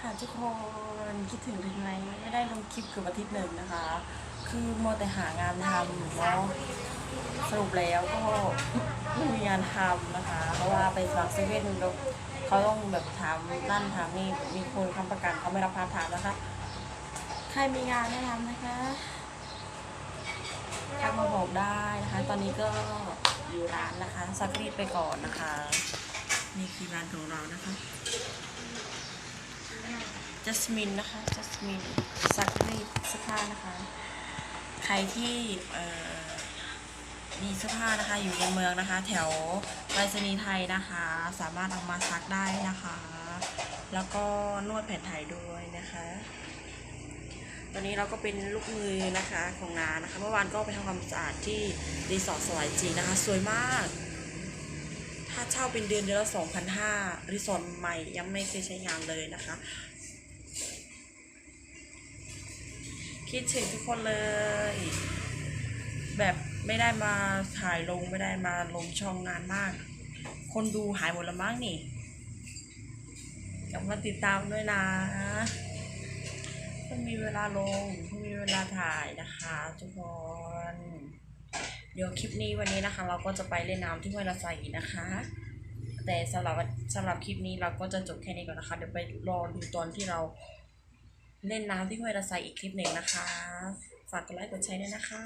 ค่ะทุกคนคิดถึงถึงไหมไม่ได้ลงคลิปเกือบอาทิตย์หนึ่งนะคะ คือมัวแต่หางานทำแล้วสรุปแล้วก็ไม่มีงานทำนะคะ เพราะว่าไปสมัครเซเว่นแล้วเขาต้องแบบถามนั่นถามนี่มีคนคำประกันเขาไม่รับพาถามนะคะ ใครมีงานแนะนำนะคะทักมาบอกได้นะคะ ตอนนี้ก็อยู่ร้านนะคะซักรีดไปก่อนนะคะ นี่คือร้านของเรานะคะ จัสมินนะคะจัสมินซักรีดเสื้อผ้านะคะ ใครที่มีเสื้อผ้านะคะ อยู่ในเมืองนะคะ แถวไปรษณีย์ไทยนะคะ สามารถเอามาซักได้นะคะ แล้วก็นวดแผนไทยด้วยนะคะตอนนี้เราก็เป็นลูกมือนะคะของนานะคะ เมื่อวานก็ไปทำความสะอาดที่รีสอร์ทสวายจีนะคะ สวยมาก ถ้าเช่าเป็นเดือนเดือนละสองพันห้ารีสอร์ทใหม่ยังไม่เคยใช้งานเลยนะคะ คิดถึงทุกคนเลย แบบไม่ได้มาถ่ายลงไม่ได้มาลงช่องนานมาก คนดูหายหมดแล้วมั้งนี่กลับมาติดตามด้วยนะเพิ่งมีเวลาลงเพิ่งมีเวลาถ่ายนะคะทุกคนเดี๋ยวคลิปนี้วันนี้นะคะ เราก็จะไปเล่นน้ำที่ห้วยละไซนะคะ แต่สำหรับสำหรับคลิปนี้เราก็จะจบแค่นี้ก่อนนะคะ เดี๋ยวไปรอดูตอนที่เรา เล่นน้ำที่ห้วยระไซอีกคลิปหนึ่งนะคะ ฝากกดไลค์กดแชร์ด้วยนะคะ